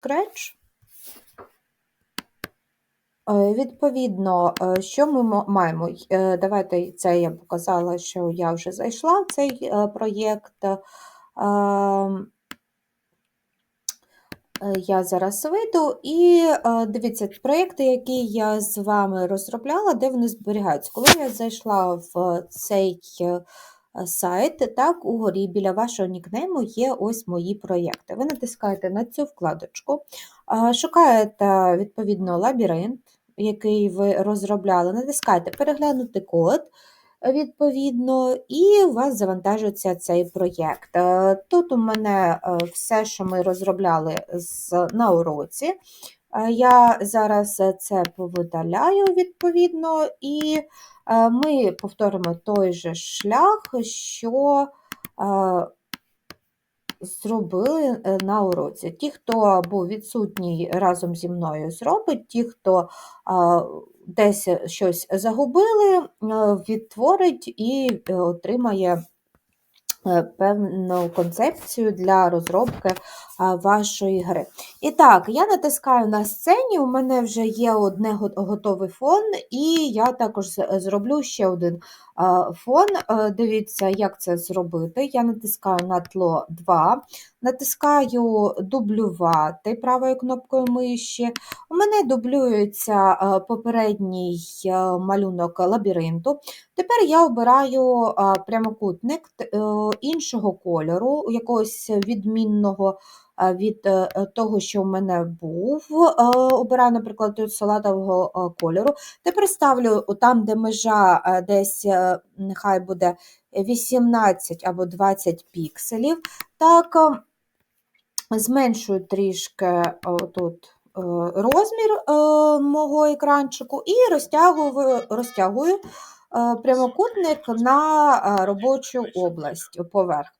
Scratch. Е, Відповідно, е, що ми маємо? Е, Давайте це я показала, що я вже зайшла в цей проєкт. Ем, Я зараз вийду і дивіться, проєкти, які я з вами розробляла, де вони зберігаються. Коли я зайшла в цей сайт, так, угорі біля вашого нікнейму є ось мої проєкти. Ви натискаєте на цю вкладочку, е, шукаєте відповідно лабіринт, який ви розробляли, натискаєте переглянути код. Відповідно, і у вас завантажується цей проєкт. Е, Тут у мене е, все, що ми розробляли на уроці. Е, Я зараз е, це повидаляю відповідно, і е, ми повторимо той же шлях, що зробили на уроці. Ті, хто був відсутній разом зі мною, зробить, ті, хто десь щось загубили, відтворить і отримає певну концепцію для розробки вашої гри. І так, я натискаю на сцені, у мене вже є одне готовий фон, і я також зроблю ще один фон. Е, Дивіться, як це зробити. Я натискаю на тло 2, натискаю дублювати правою кнопкою миші. У мене дублюється е, попередній е, малюнок лабіринту. Тепер я обираю прямокутник іншого кольору, якогось відмінного від е, е, того, що в мене був. Е, Обираю, наприклад, салатового кольору. Тепер ставлю там, де межа десь нехай буде 18 або 20 пікселів. Так, зменшую трішки тут розмір мого екранчику і розтягую, розтягую прямокутник на робочу область поверх.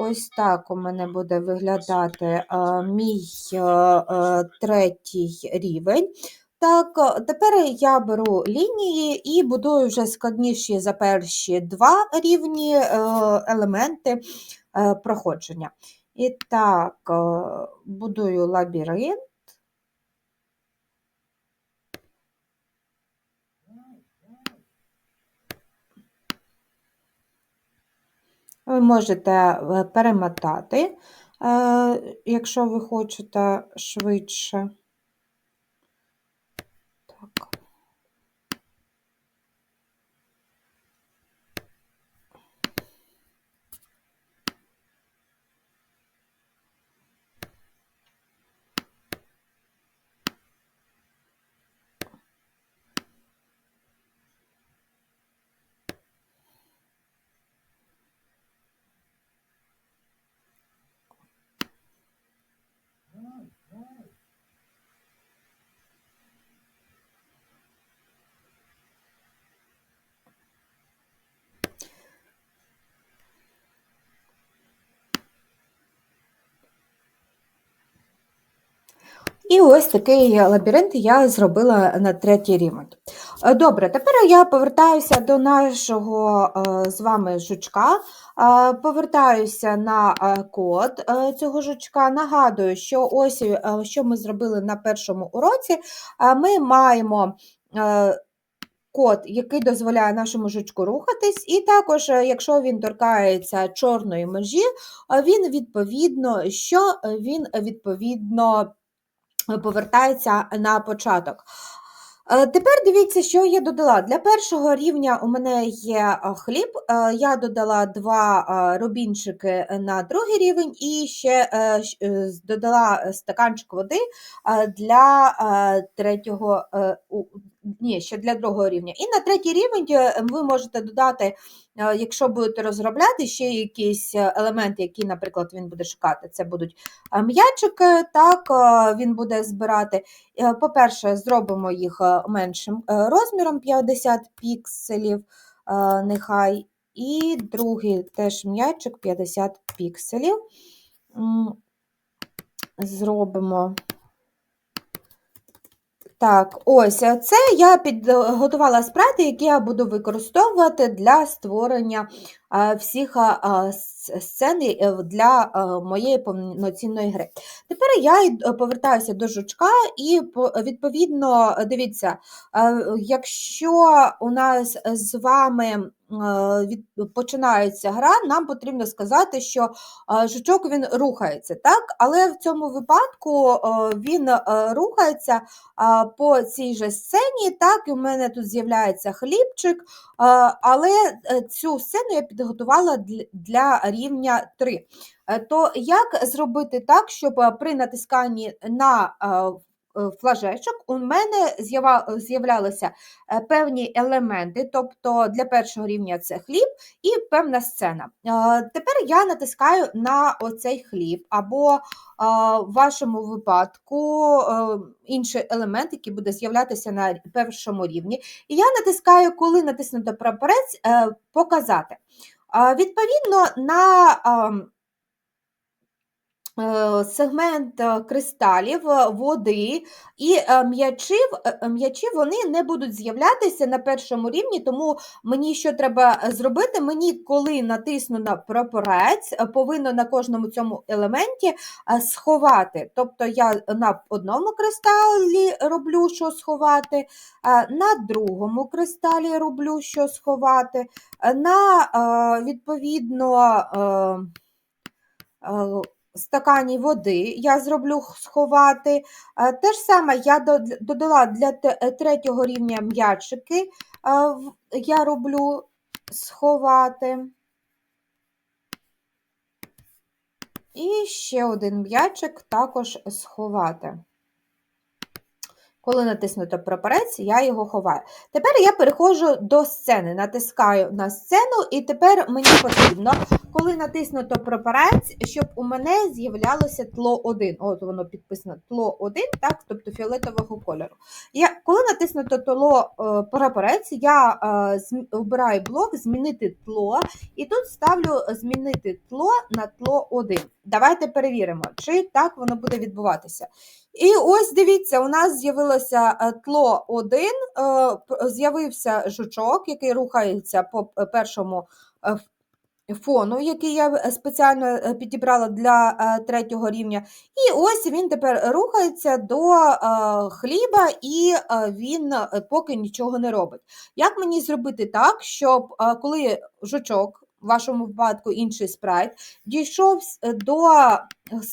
Ось так у мене буде виглядати е, мій е, е, третій рівень. Так, тепер я беру лінії і будую вже складніші за перші два рівні елементи проходження. І так, будую лабіринт. Ви можете е, перемотати, е, якщо ви хочете швидше. Так. І ось такий лабіринт я зробила на третій рівень. Е, Добре, тепер я повертаюся до нашого е, з вами жучка. Е, Повертаюся на код цього жучка. Нагадую, що ось що ми зробили на першому уроці. Ми маємо код, який дозволяє нашому жучку рухатись, і також, якщо він торкається чорної межі, він відповідно, що він відповідно повертається на початок. Е, Тепер дивіться, що я додала. Для першого рівня у мене є е, хліб, е, я додала два рубінчики на другий рівень і ще додала стаканчик води для третього, ні, ще для другого рівня. І на третій рівень е, ви можете додати, е, якщо будете розробляти ще якісь е, елементи, які, наприклад, він буде шукати. Це будуть м'ячики, так, він буде збирати. По-перше, зробимо їх меншим розміром 50 пікселів, нехай. І другий теж м'ячик 50 пікселів. Зробимо. Так, ось це я підготувала спрайти, які я буду використовувати для створення всіх а, а, сцен е, для е, моєї повноцінної гри. Тепер я е, повертаюся до жучка, і відповідно, дивіться, е, якщо у нас з вами е, починається гра, нам потрібно сказати, що е, жучок він рухається, так? Але в цьому випадку е, він е, рухається по цій же сцені, так, і у мене тут з'являється хлібчик, але е, цю сцену я підготувала для, рівня 3. Е, То як зробити так, щоб е, при натисканні на е, флажечок у мене з'являлися е, певні елементи, тобто для першого рівня це хліб і певна сцена. Е, Тепер я натискаю на оцей хліб, або в вашому випадку е, інший елемент, який буде з'являтися на першому рівні. І я натискаю, коли натиснуто прапорець, е, показати. Відповідно, на ам, е, сегмент е, кристалів, е, води і е, е, е, м'ячі вони не будуть з'являтися на першому рівні, тому мені що треба е, зробити? Мені, коли натисну на прапорець, е, повинно на кожному цьому елементі е, сховати. Тобто я на одному кристалі роблю, що сховати, е, на другому кристалі роблю, що сховати, е, на е, відповідно. Стакані води я зроблю сховати. Е, Те ж саме я додала для е, третього рівня м'ячики, е, я роблю сховати. І ще один м'ячик також сховати. Коли натиснуто прапорець, я його ховаю. Тепер я переходжу до сцени, натискаю на сцену, і тепер мені потрібно, коли натиснуто прапорець, щоб у мене з'являлося тло 1. От воно підписано тло 1, так, тобто фіолетового кольору. Я, коли натиснуто тло е, прапорець, я е, обираю блок Змінити тло, і тут ставлю змінити тло на тло 1. Давайте перевіримо, чи так воно буде відбуватися. І ось дивіться, у нас з'явилося е, тло 1, е, з'явився жучок, який рухається по е, першому фону, який я спеціально підібрала для третього рівня. І ось він тепер рухається до хліба, і він поки нічого не робить. Як мені зробити так, щоб коли жучок, в вашому випадку інший спрайт, дійшов е, до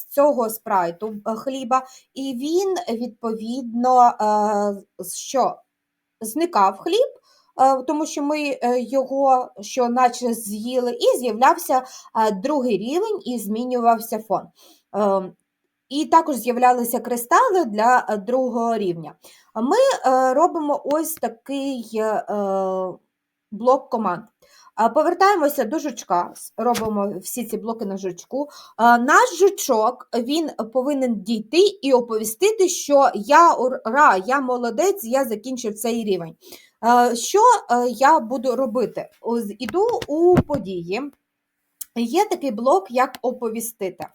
цього спрайту е, хліба, і він відповідно е, що зникав хліб, е, тому що ми е, його що наче з'їли, і з'являвся е, другий рівень і змінювався фон. Е, І також з'являлися кристали для е, другого рівня. Ми е, робимо ось такий е, блок команд. Повертаємося до жучка, робимо всі ці блоки на жучку. Наш жучок він повинен дійти і оповістити, що я ура, я молодець, я закінчив цей рівень. Що е, я буду робити? Іду у події. Є такий блок, як оповістити.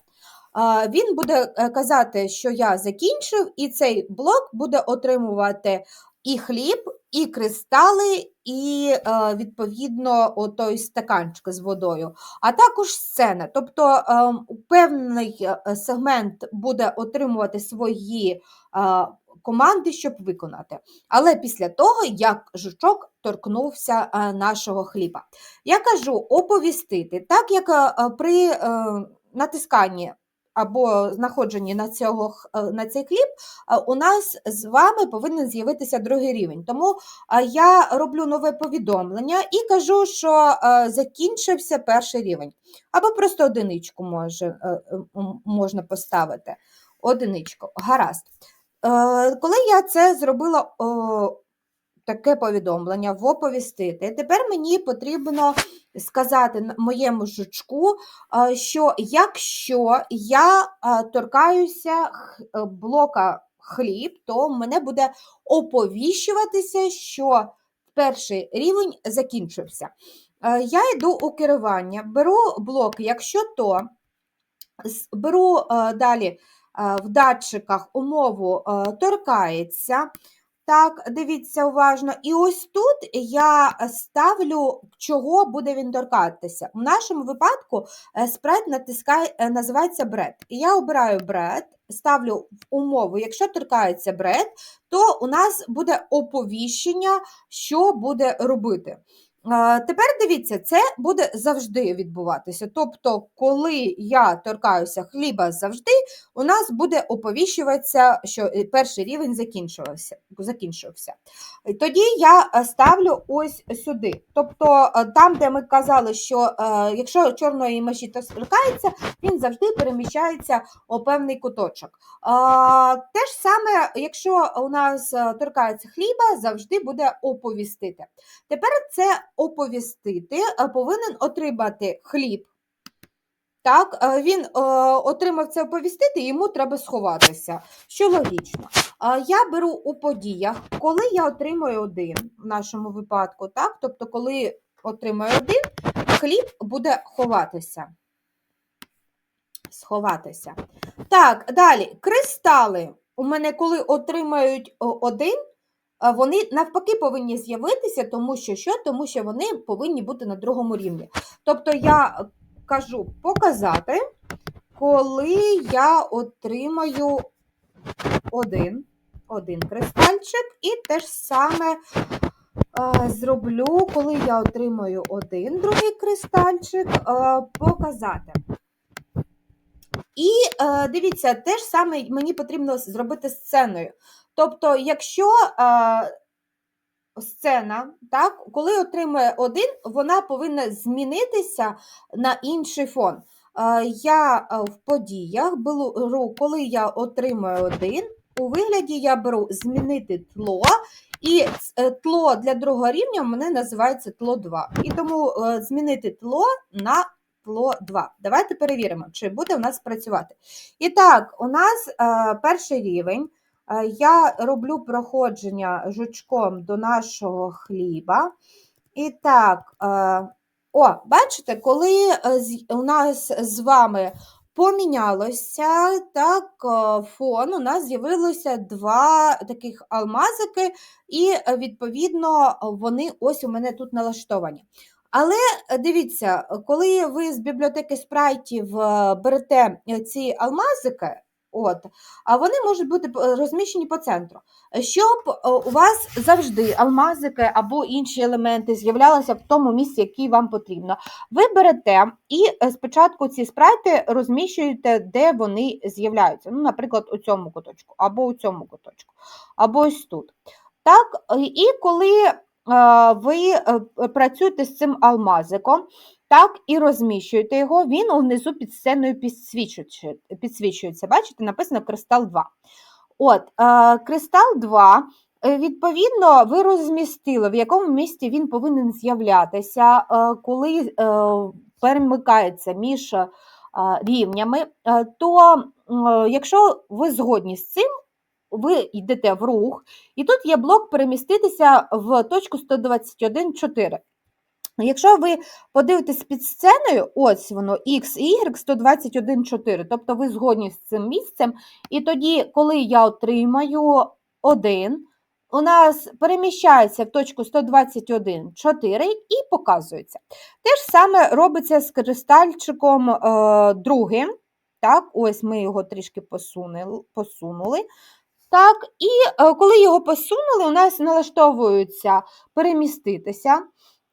Він буде е, казати, що я закінчив, і цей блок буде отримувати і хліб, і кристали, і е, відповідно отой стаканчик з водою, а також сцена. Тобто ем, певний е, сегмент буде отримувати свої е, команди, щоб виконати. Але після того, як жучок торкнувся е, нашого хліба. Я кажу оповістити, так як е, е, при е, натисканні або знаходженні на, цього, е, на цей хліб, е, у нас з вами повинен з'явитися другий рівень. Тому е, я роблю нове повідомлення і кажу, що закінчився перший рівень. Або просто одиничку може, можна поставити. Одиничку. Гаразд. Коли я це зробила таке повідомлення, в оповістити, тепер мені потрібно сказати моєму жучку, що якщо я торкаюся е, блока хліб, то мене буде оповіщуватися, що перший рівень закінчився. Я йду у керування, беру блок, якщо то, беру е, далі е, в датчиках умову торкається. Так, дивіться уважно. І ось тут я ставлю, чого буде він торкатися. У нашому випадку е, спред натискає, е, називається бред. Я обираю бред, ставлю умову, якщо торкається бред, то у нас буде оповіщення, що буде робити. Тепер дивіться, це буде завжди відбуватися. Тобто, коли я торкаюся хліба завжди, у нас буде оповіщуватися, що е, перший рівень закінчувався. закінчився. Тоді я е, ставлю ось сюди. Тобто, е, там, де ми казали, що якщо чорної межі торкається, він завжди переміщається у певний куточок. Те ж саме, якщо у нас торкається хліба, завжди буде оповістити. Тепер це оповістити е, повинен отримати хліб. Так, е, він е, отримав це оповістити, йому треба сховатися, що логічно. Я беру у подіях, коли я отримую один в нашому випадку, так? тобто, коли отримаю один, хліб буде ховатися. Сховатися. Так, далі. Кристали. У мене, коли отримають один, вони навпаки повинні з'явитися, тому що що? Тому що вони повинні бути на другому рівні. Тобто я кажу показати, коли я отримаю один, один кристальчик, і те ж саме зроблю, коли я отримаю один другий кристальчик, показати. І е, дивіться, те ж саме мені потрібно зробити сценою. Тобто, якщо е, сцена, так, коли отримує один, вона повинна змінитися на інший фон. Е, я в подіях беру, коли я отримую один, у вигляді я беру змінити тло, і е, тло для другого рівня в мене називається тло 2. І тому е, змінити тло на тло 2. Давайте перевіримо, чи буде у нас працювати. І так, у нас е, перший рівень. Е, Я роблю проходження жучком до нашого хліба. І так, е, о, бачите, коли е, у нас з вами помінялося так, фон, у нас з'явилося два таких алмазики, і, відповідно, вони ось у мене тут налаштовані. Але дивіться, коли ви з бібліотеки спрайтів берете ці алмазики, от, а вони можуть бути розміщені по центру. Щоб е, у вас завжди алмазики або інші елементи з'являлися в тому місці, який вам потрібно. Ви берете і е, спочатку ці спрайти розміщуєте, де вони з'являються. Ну, наприклад, у цьому куточку, або у цьому куточку, або ось тут. Так, е, і коли е, ви е, працюєте з цим алмазиком, так, і розміщуєте його, він внизу під сценою підсвічується. Бачите, написано кристал 2. От, е, кристал 2, е, відповідно, ви розмістили, в якому місці він повинен з'являтися, е, коли перемикається між рівнями, то якщо ви згодні з цим, ви йдете в рух, і тут є блок переміститися в точку 121.4. Якщо ви подивитесь під сценою, ось воно X і Y 121.4, тобто ви згодні з цим місцем, і тоді, коли я отримаю 1, у нас переміщається в точку 121.4 і показується. Те ж саме робиться з кристальчиком е, другим. Так, ось ми його трішки посунули. посунули. Так, і е, коли його посунули, у нас налаштовується переміститися.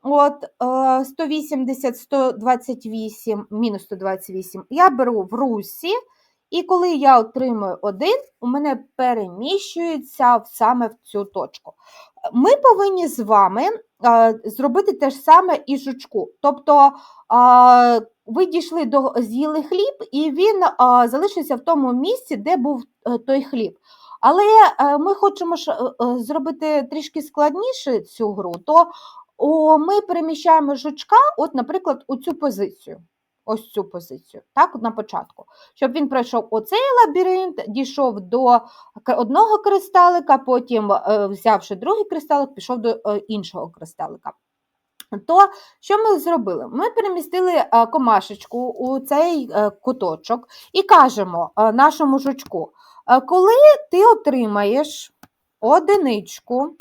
От е, 180, 128, мінус 128 я беру в русі, і коли я отримую один, у мене переміщується саме в цю точку. Ми повинні з вами е, зробити те ж саме і жучку. Тобто е, ви дійшли до з'їли хліб, і він е, залишився в тому місці, де був е, той хліб. Але е, ми хочемо е, е, зробити трішки складніше цю гру, то о, ми переміщаємо жучка, от, наприклад, у цю позицію. Ось цю позицію, так, на початку. Щоб він пройшов оцей лабіринт, дійшов до одного кристалика, потім, е, взявши другий кристалик, пішов до е, іншого кристалика. То що ми зробили? Ми перемістили е, комашечку у цей куточок і кажемо нашому жучку, коли ти отримаєш одиничку,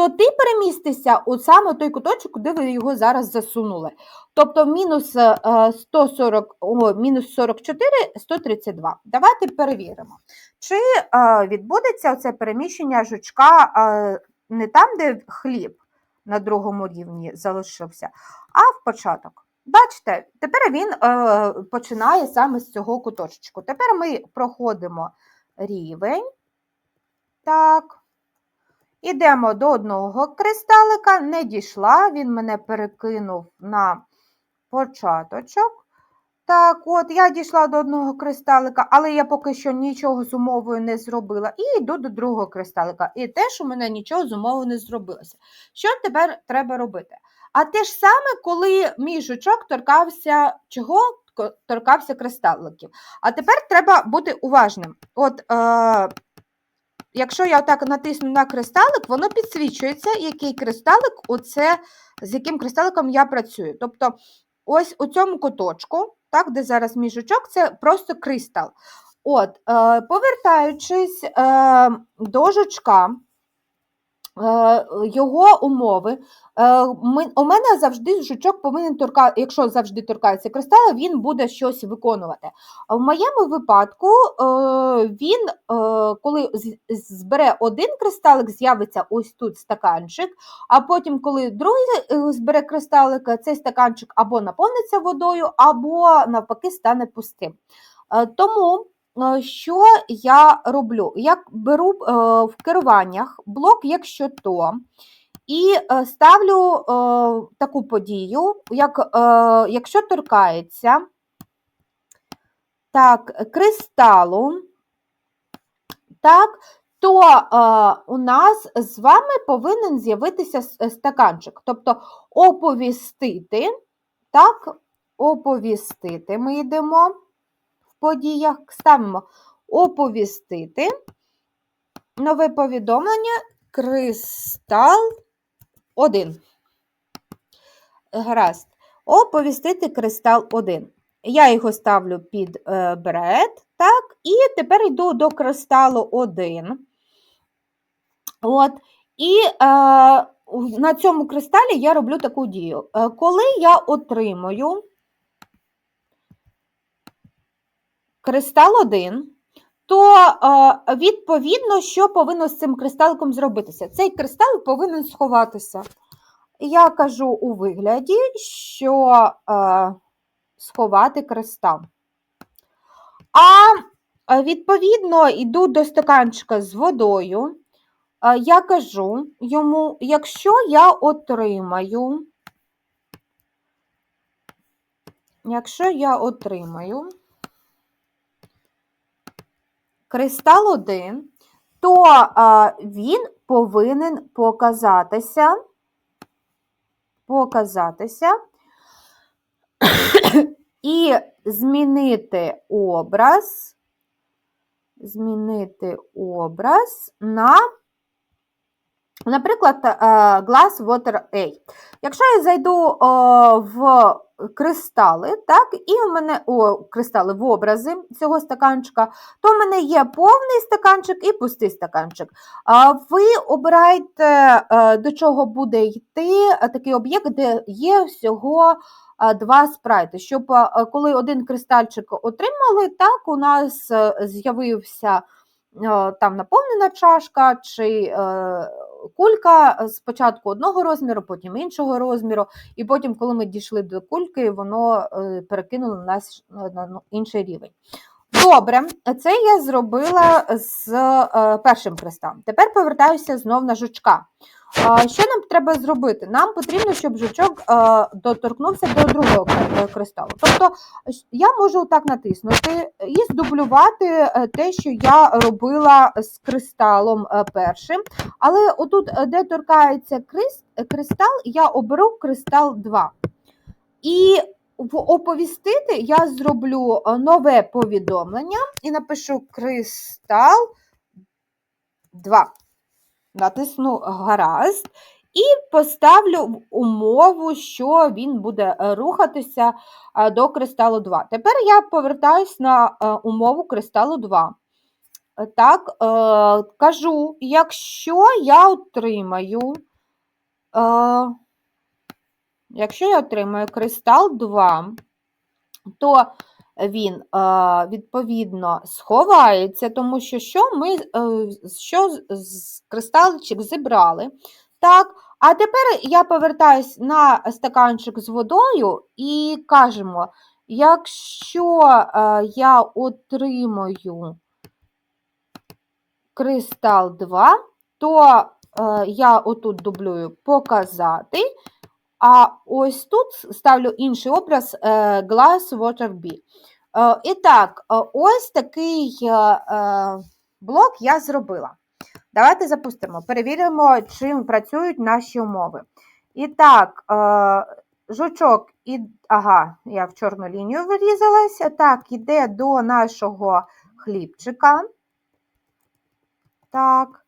то ти перемістишся у саме той куточок, куди ви його зараз засунули. Тобто мінус, е, 140, о, мінус 44, 132. Давайте перевіримо, чи е, відбудеться це переміщення жучка е, не там, де хліб на другому рівні залишився, а в початок. Бачите, тепер він е, починає саме з цього куточку. Тепер ми проходимо рівень. Так. Ідемо до одного кристалика, не дійшла, він мене перекинув на початочок. Так, от, я дійшла до одного кристалика, але я поки що нічого з умовою не зробила. І йду до другого кристалика. І теж у мене нічого з умовою не зробилося. Що тепер треба робити? А те ж саме, коли мій жучок торкався чого? Торкався кристаликів. А тепер треба бути уважним. От, е, якщо я так натисну на кристалик, воно підсвічується, який кристалик, оце, з яким кристаликом я працюю. Тобто, ось у цьому куточку, так, де зараз мій жучок, це просто кристал. От, е, повертаючись е, до жучка, його умови. Е, у мене завжди жучок повинен торка, якщо завжди торкається кристали, він буде щось виконувати. А в моєму випадку е, він, е, коли збере один кристалик, з'явиться ось тут стаканчик, а потім, коли другий е, збере кристалик, цей стаканчик або наповниться водою, або навпаки стане пустим. Е, Тому е, що я роблю? Я беру е, в керуваннях блок, якщо то, і е, ставлю е, таку подію, як, е, якщо торкається так, кристалу, так, то е, у нас з вами повинен з'явитися е, стаканчик. Тобто оповістити, так, оповістити ми йдемо подіях, ставимо оповістити. Нове повідомлення кристал 1. Гаразд. Оповістити кристал 1. Я його ставлю під е, бред, так, і тепер йду до кристалу 1. От, і е, на цьому кристалі я роблю таку дію. Е, коли я отримую кристал 1, то е, відповідно, що повинно з цим кристаликом зробитися? Цей кристалик повинен сховатися. Я кажу у вигляді, що е, сховати кристал. А е, відповідно йду до стаканчика з водою. Я кажу йому, якщо я отримаю, якщо я отримаю кристал 1, то він повинен показатися, показатися і змінити образ, змінити образ на, наприклад, е, Glass Water A. Якщо я зайду в кристали, так, і у мене о, кристали в образи цього стаканчика, то в мене є повний стаканчик і пустий стаканчик. Ви обираєте, е, до чого буде йти е, такий об'єкт, де є всього два спрайти. Щоб коли один кристальчик отримали, так у нас з'явився там наповнена чашка чи кулька спочатку одного розміру, потім іншого розміру, і потім, коли ми дійшли до кульки, воно е, перекинуло нас на ну, інший рівень. Добре, це я зробила з е, першим кристалом. Тепер повертаюся знов на жучка. Що нам треба зробити? Нам потрібно, щоб жучок е, доторкнувся до другого кри- е, кристалу. Тобто я можу так натиснути і здублювати те, що я робила з кристалом першим. Але отут, де торкається крис- е, кристал, я оберу кристал 2. І оповістити я зроблю е, нове повідомлення і напишу кристал 2. Натисну гаразд і поставлю умову, що він буде е, рухатися е, до кристалу 2. Тепер я повертаюсь на умову кристалу 2. Так, кажу, якщо я отримаю, якщо я отримаю кристал 2, то він, е, відповідно, сховається, тому що що ми е, що з- кристаличок зібрали. Так, а тепер я повертаюсь на стаканчик з водою і кажемо, якщо е, я отримаю кристал 2, то я отут дублюю показати, а ось тут ставлю інший образ е, Glass Water B. Е, І так, е, ось такий блок я зробила. Давайте запустимо, перевіримо, чим працюють наші умови. І так, жучок, і... ага, я в чорну лінію вирізалася. Так, іде до нашого хлібчика. Так.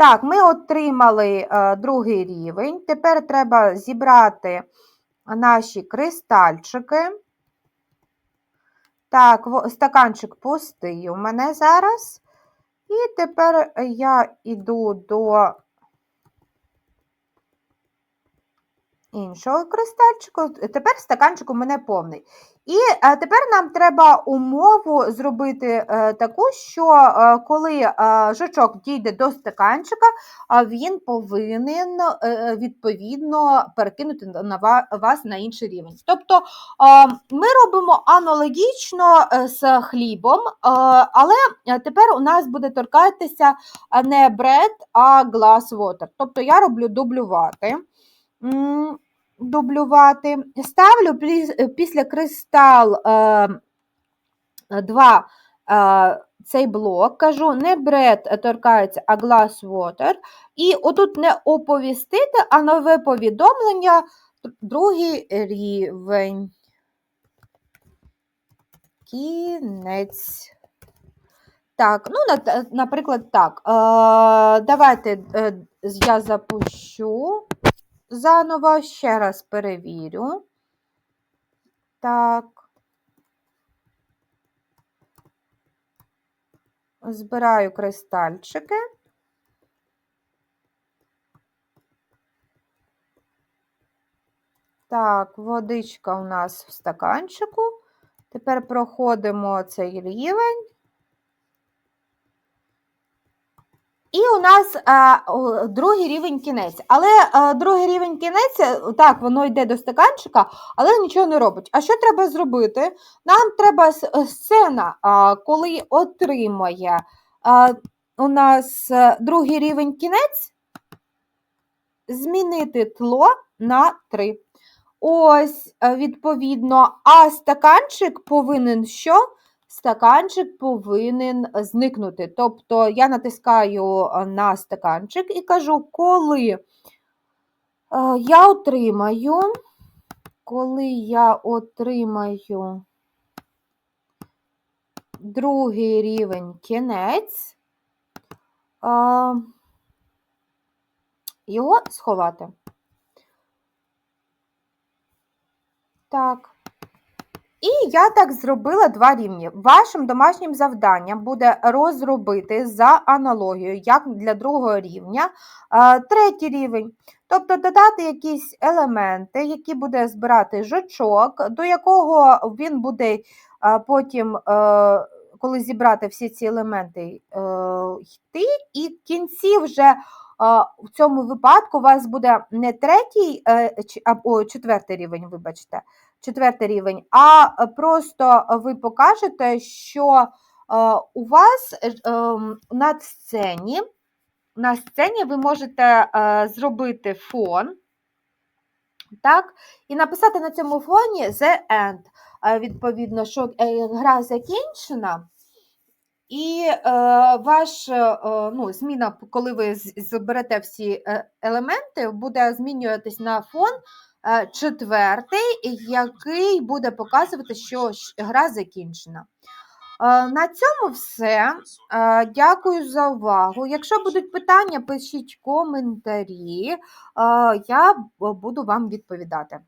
Так, ми отримали е, другий рівень. Тепер треба зібрати наші кристальчики. Так, стаканчик пустий у мене зараз. І тепер я йду до іншого кристальчику. Тепер стаканчик у мене повний. І е, тепер нам треба умову зробити е, таку, що е, коли е, жучок дійде до стаканчика, він повинен е, відповідно перекинути на- вас на інший рівень. Тобто е, ми робимо аналогічно е, з хлібом, е, але е, тепер у нас буде торкатися не bread, а glass water. Тобто я роблю дублювати. Дублювати. Ставлю після кристал е, 2 е, цей блок, кажу, не bread торкається, а glass water. І отут не оповістити, а нове повідомлення, другий рівень. Кінець. Так, ну, наприклад, так. Е, давайте е, я запущу заново, ще раз перевірю. Так. Збираю кристальчики. Так, водичка у нас в стаканчику. Тепер проходимо цей рівень. І у нас е, о, другий рівень кінець. Але е, другий рівень кінець, е, так, воно йде до стаканчика, але нічого не робить. А що треба зробити? Нам треба е, сцена, а, коли отримує а, у нас е, другий рівень кінець, змінити тло на 3. Ось, е, відповідно, а стаканчик повинен що? Стаканчик повинен зникнути. Тобто я натискаю е, на стаканчик і кажу, коли е, я отримаю, коли я отримаю другий рівень кінець, е, його сховати. Так. І я так зробила два рівні. Вашим домашнім завданням буде розробити за аналогією, як для другого рівня, е, третій рівень. Тобто додати якісь елементи, які буде збирати жучок, до якого він буде е, потім, е, коли зібрати всі ці елементи, йти, і в кінці вже в цьому випадку у вас буде не третій, е, або четвертий рівень, вибачте, четвертий рівень, а просто ви покажете, що е, у вас е, ем, на сцені, на сцені ви можете зробити фон, так, і написати на цьому фоні The End. Відповідно, що гра закінчена. І е, ваш е, ну, зміна, коли ви зберете всі е, елементи, буде змінюватись на фон е, четвертий, який буде показувати, що гра закінчена. Е, На цьому все. Дякую за увагу. Якщо будуть питання, пишіть коментарі, я буду вам відповідати.